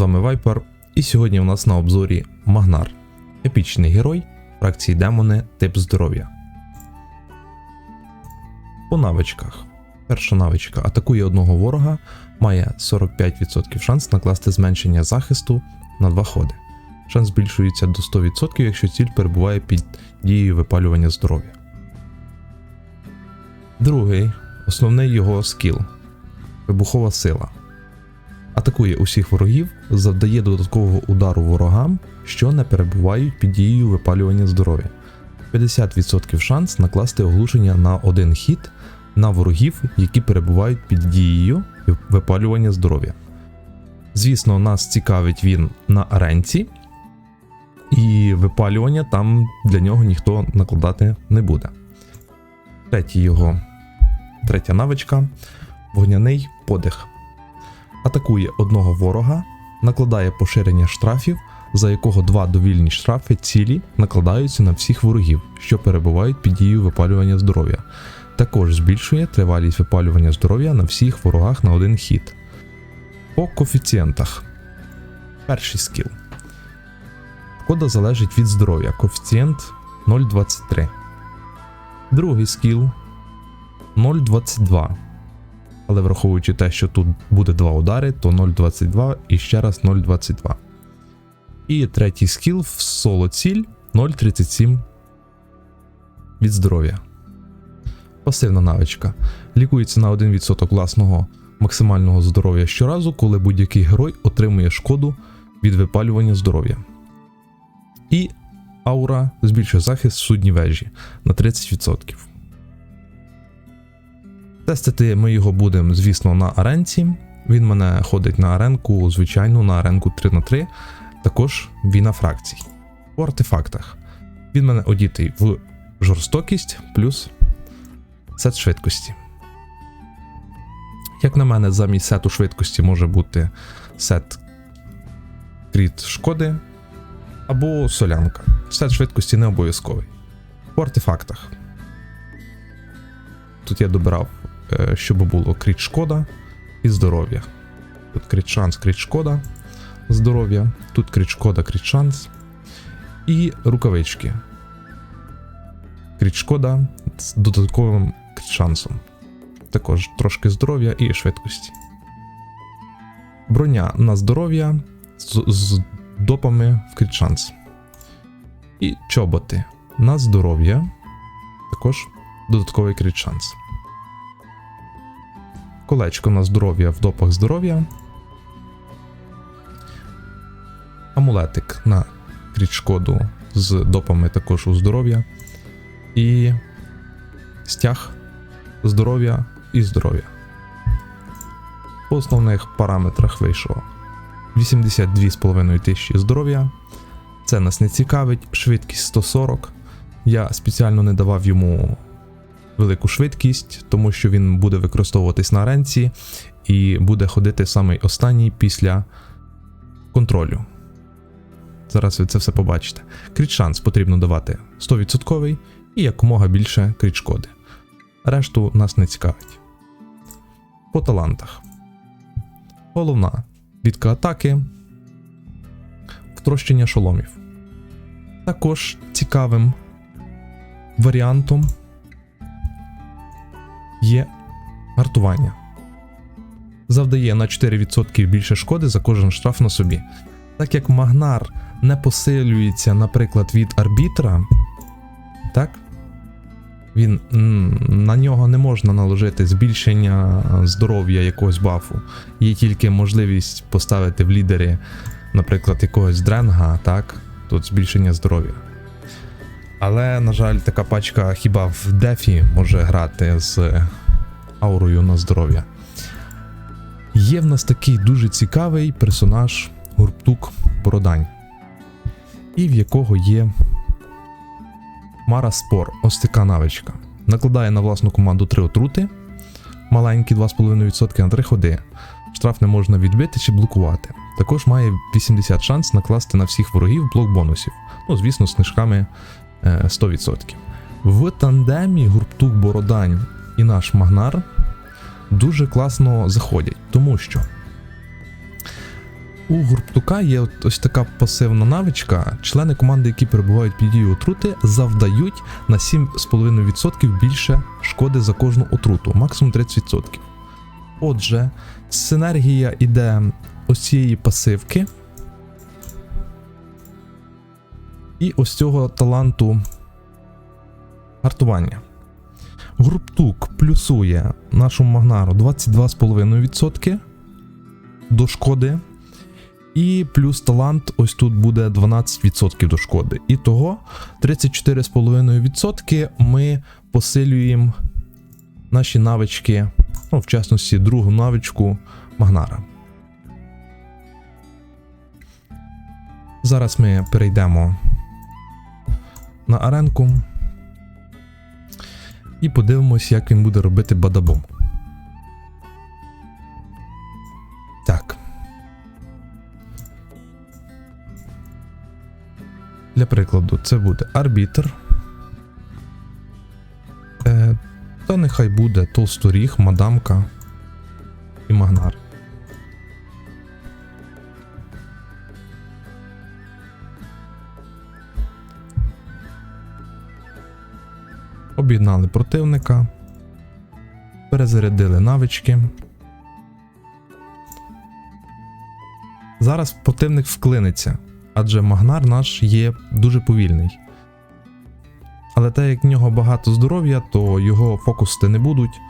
вами Вайпер, і сьогодні у нас на обзорі Магнар, епічний герой фракції демони тип здоров'я. По навичках. Перша навичка атакує одного ворога, має 45% шанс накласти зменшення захисту на 2 ходи. Шанс збільшується до 100%, якщо ціль перебуває під дією випалювання здоров'я. Другий основний його скіл вибухова сила. Атакує усіх ворогів, завдає додаткового удару ворогам, що не перебувають під дією випалювання здоров'я. 50% шанс накласти оглушення на один хід на ворогів, які перебувають під дією випалювання здоров'я. Звісно, нас цікавить він на аренці, і випалювання там для нього ніхто накладати не буде. Третій його, третя навичка вогняний подих. Атакує одного ворога, накладає поширення штрафів, за якого два довільні штрафи цілі накладаються на всіх ворогів, що перебувають під дією випалювання здоров'я. Також збільшує тривалість випалювання здоров'я на всіх ворогах на один хід. По коефіцієнтах. Перший скіл. Шкода залежить від здоров'я. Коефіцієнт 0,23. Другий скіл 0,22. Але враховуючи те, що тут буде два удари, то 0,22 і ще раз 0,22. І третій скіл в соло ціль 0,37 від здоров'я. Пасивна навичка. Лікується на 1% власного максимального здоров'я щоразу, коли будь-який герой отримує шкоду від випалювання здоров'я. І аура збільшує захист судні вежі на 30%. Тестити ми його будемо, звісно, на аренці. Він мене ходить на аренку, звичайну, на аренку 3 на 3 також війна фракцій. По артефактах. Він мене одітий в жорстокість плюс сет швидкості. Як на мене, замість сету швидкості може бути сет кріт шкоди або солянка. Сет швидкості не обов'язковий. По артефактах. Тут я добирав, щоб було кріт шкода і здоров'я. Тут кріт шанс, кріт шкода, здоров'я, тут кріт шкода, кріт шанс. І рукавички. Кріт шкода з додатковим кріт шансом. Також трошки здоров'я і швидкості. Броня на здоров'я з, з допами в кріт шанс. І чоботи на здоров'я. Також додатковий кріт шанс. Колечко на здоров'я в допах здоров'я. Амулетик на кріт шкоду з допами також у здоров'я. І стяг здоров'я і здоров'я. По основних параметрах вийшло 82,5 тисячі здоров'я. Це нас не цікавить. Швидкість 140. Я спеціально не давав йому велику швидкість, тому що він буде використовуватись на аренці і буде ходити самий останній після контролю. Зараз ви це все побачите. Кріт шанс потрібно давати 100% і якомога більше кріт шкоди. Решту нас не цікавить. По талантах. Головна відка атаки, втрощення шоломів. Також цікавим варіантом є гартування. Завдає на 4% більше шкоди за кожен штраф на собі. Так як Магнар не посилюється, наприклад, від арбітра, так? Він на нього не можна наложити збільшення здоров'я якогось бафу. Є тільки можливість поставити в лідери, наприклад, якогось дренга, так? Тут збільшення здоров'я. Але, на жаль, така пачка хіба в дефі може грати з аурою на здоров'я. Є в нас такий дуже цікавий персонаж Гурптук Бородань, і в якого є Мара Спор, ось така навичка. Накладає на власну команду 3 отрути, маленькі 2,5% на 3 ходи. Штраф не можна відбити чи блокувати. Також має 80 шанс накласти на всіх ворогів блок бонусів. Ну, звісно, з книжками 100%. В тандемі Гурптук Бородань і наш Магнар дуже класно заходять, тому що У гурптука є ось така пасивна навичка. Члени команди, які перебувають під дією отрути, завдають на 7,5% більше шкоди за кожну отруту, максимум 30%. Отже, синергія іде ось пасивки. І ось цього таланту гартування. Гурптук плюсує нашому магнару 22,5% до шкоди. І плюс талант ось тут буде 12% до шкоди. І того 34,5% ми посилюємо наші навички, ну, в частності, другу навичку Магнара. Зараз ми перейдемо на аренку і подивимось, як він буде робити бадабум. Так. Для прикладу, це буде арбітр. Е, та нехай буде толсторіг, мадамка і магнар. Об'єднали противника, перезарядили навички. Зараз противник вклиниться, адже магнар наш є дуже повільний. Але так як в нього багато здоров'я, то його фокусити не будуть.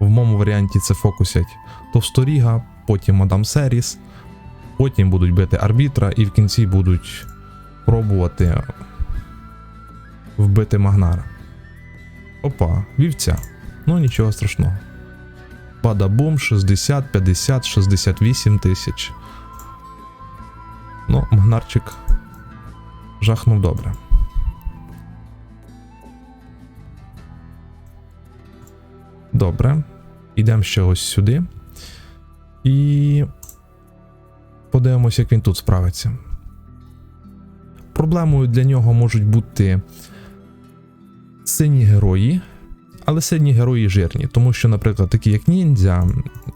В моєму варіанті це фокусять Товсторіга, потім Мадам Серіс, потім будуть бити арбітра і в кінці будуть пробувати вбити Магнара. Опа, вівця. Ну нічого страшного. Бадабум 60, 50, 68 тисяч. Ну, Магнарчик жахнув добре. Добре. Йдемо ще ось сюди. І подивимось, як він тут справиться. Проблемою для нього можуть бути сині герої, але сині герої жирні, тому що, наприклад, такі як ніндзя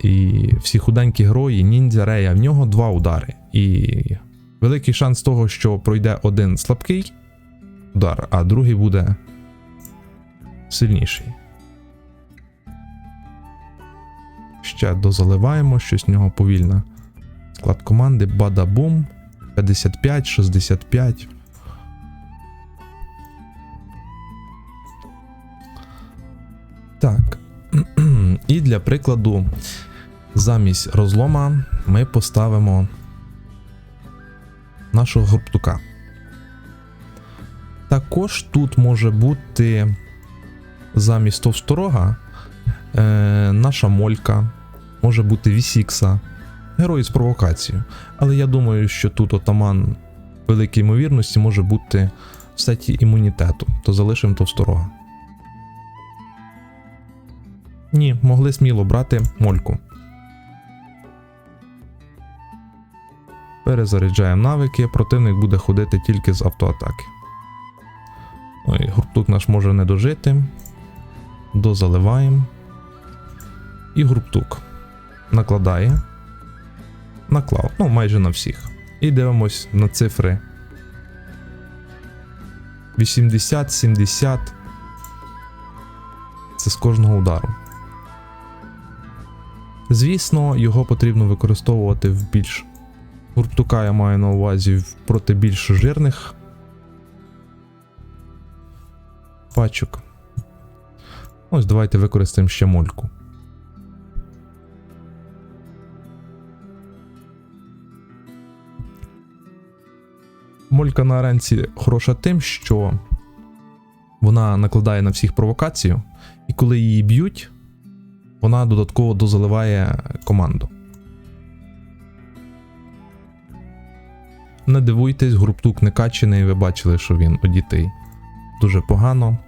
і всі худенькі герої, ніндзя Рея, в нього два удари. І великий шанс того, що пройде один слабкий удар, а другий буде сильніший. Ще дозаливаємо, щось в нього повільно. Склад команди Бадабум 55, Так. І для прикладу, замість розлома ми поставимо нашого гурптука. Також тут може бути замість товсторога е, наша молька, може бути Вісікса, герой з провокацією. Але я думаю, що тут отаман великій ймовірності може бути в сеті імунітету, то залишимо товсторога. Ні, могли сміло брати мольку. Перезаряджаємо навики, противник буде ходити тільки з автоатаки. Ой, гуртук наш може не дожити. Дозаливаємо. І гуртук накладає. Наклав, ну майже на всіх. І дивимось на цифри 80, 70. Це з кожного удару. Звісно, його потрібно використовувати в більш гуртука, я маю на увазі проти більш жирних пачок. Ось давайте використаємо ще мольку. Молька на аренці хороша тим, що вона накладає на всіх провокацію, і коли її б'ють, вона додатково дозаливає команду. Не дивуйтесь, груптук не качений, ви бачили, що він одітий дуже погано,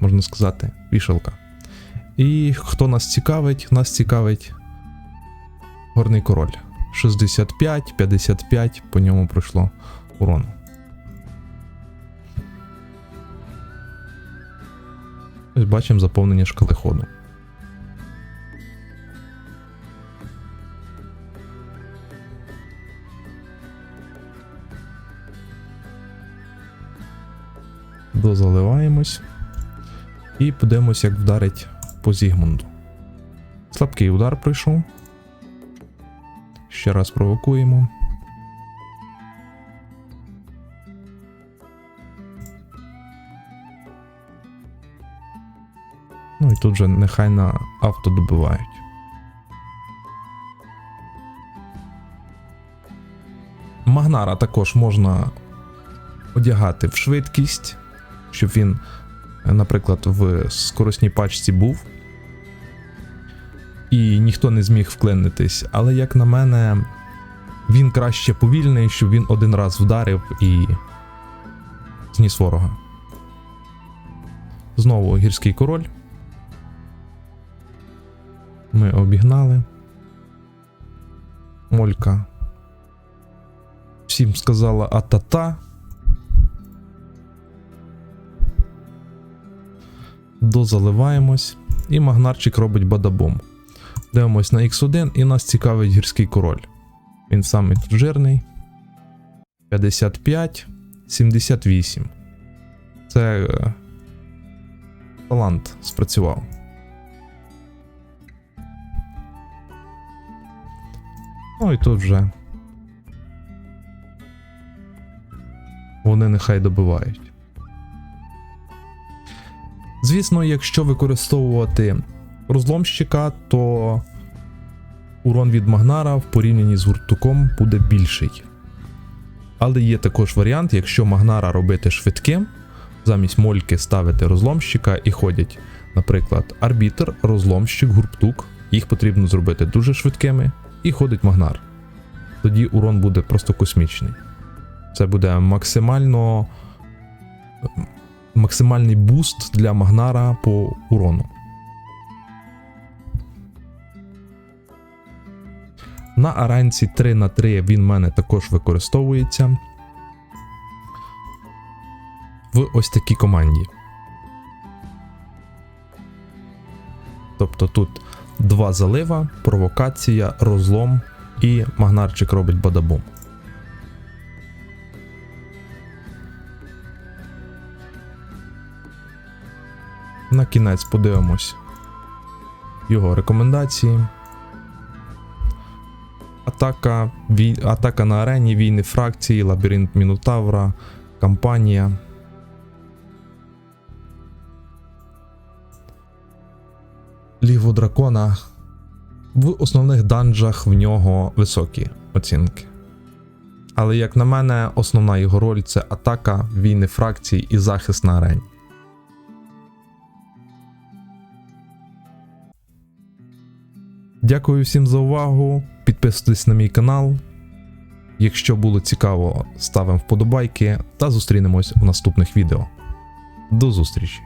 можна сказати, вішалка. І хто нас цікавить? Нас цікавить Горний король. 65, 55 по ньому пройшло урону. Ось бачимо заповнення шкали ходу. Дозаливаємось. І подивимось, як вдарить по Зігмунду. Слабкий удар пройшов. Ще раз провокуємо. Ну і тут же нехай на авто добивають. Магнара також можна одягати в швидкість, щоб він, е, наприклад, в скоросній пачці був. І ніхто не зміг вклинитись. Але, як на мене, він краще повільний, щоб він один раз вдарив і зніс ворога. Знову гірський король. Ми обігнали. Молька. Всім сказала атата. Дозаливаємось. І магнарчик робить бадабум. Дивимось на X1 і нас цікавить гірський король. Він самий тут жирний. 55, 78. Це е, талант спрацював. Ну і тут вже. Вони нехай добивають. Звісно, якщо використовувати розломщика, то урон від Магнара в порівнянні з гуртуком буде більший. Але є також варіант, якщо Магнара робити швидким, замість мольки ставити розломщика і ходять, наприклад, арбітр, розломщик, гуртук. Їх потрібно зробити дуже швидкими, і ходить Магнар. Тоді урон буде просто космічний. Це буде максимально максимальний буст для Магнара по урону. На аранці 3 на 3 він в мене також використовується в ось такій команді. Тобто тут два залива, провокація, розлом і магнарчик робить бадабум. На кінець подивимось його рекомендації. Атака, вій... Атака на арені, війни фракції, лабіринт Мінотавра, кампанія. Ліво дракона. В основних данжах в нього високі оцінки. Але, як на мене, основна його роль це атака, війни фракцій і захист на арені. Дякую всім за увагу. Підписуйтесь на мій канал. Якщо було цікаво, ставимо вподобайки та зустрінемось в наступних відео. До зустрічі!